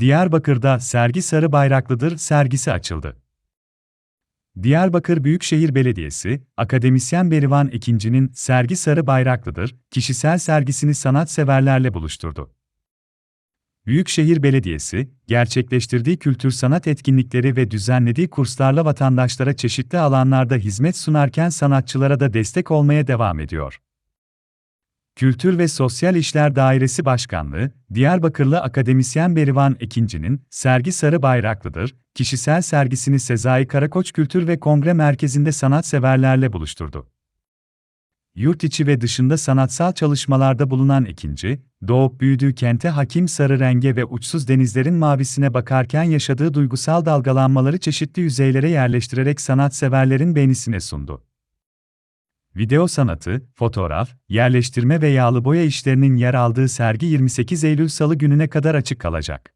Diyarbakır'da Sergi Sarı Bayraklıdır sergisi açıldı. Diyarbakır Büyükşehir Belediyesi, akademisyen Berivan Ekinci'nin Sergi Sarı Bayraklıdır kişisel sergisini sanatseverlerle buluşturdu. Büyükşehir Belediyesi, gerçekleştirdiği kültür sanat etkinlikleri ve düzenlediği kurslarla vatandaşlara çeşitli alanlarda hizmet sunarken sanatçılara da destek olmaya devam ediyor. Kültür ve Sosyal İşler Dairesi Başkanlığı, Diyarbakırlı akademisyen Berivan Ekinci'nin Sergi Sarı Bayraklıdır kişisel sergisini Sezai Karakoç Kültür ve Kongre Merkezi'nde sanatseverlerle buluşturdu. Yurt içi ve dışında sanatsal çalışmalarda bulunan Ekinci, doğup büyüdüğü kente hakim sarı renge ve uçsuz denizlerin mavisine bakarken yaşadığı duygusal dalgalanmaları çeşitli yüzeylere yerleştirerek sanatseverlerin beğenisine sundu. Video sanatı, fotoğraf, yerleştirme ve yağlı boya işlerinin yer aldığı sergi 28 Eylül Salı gününe kadar açık kalacak.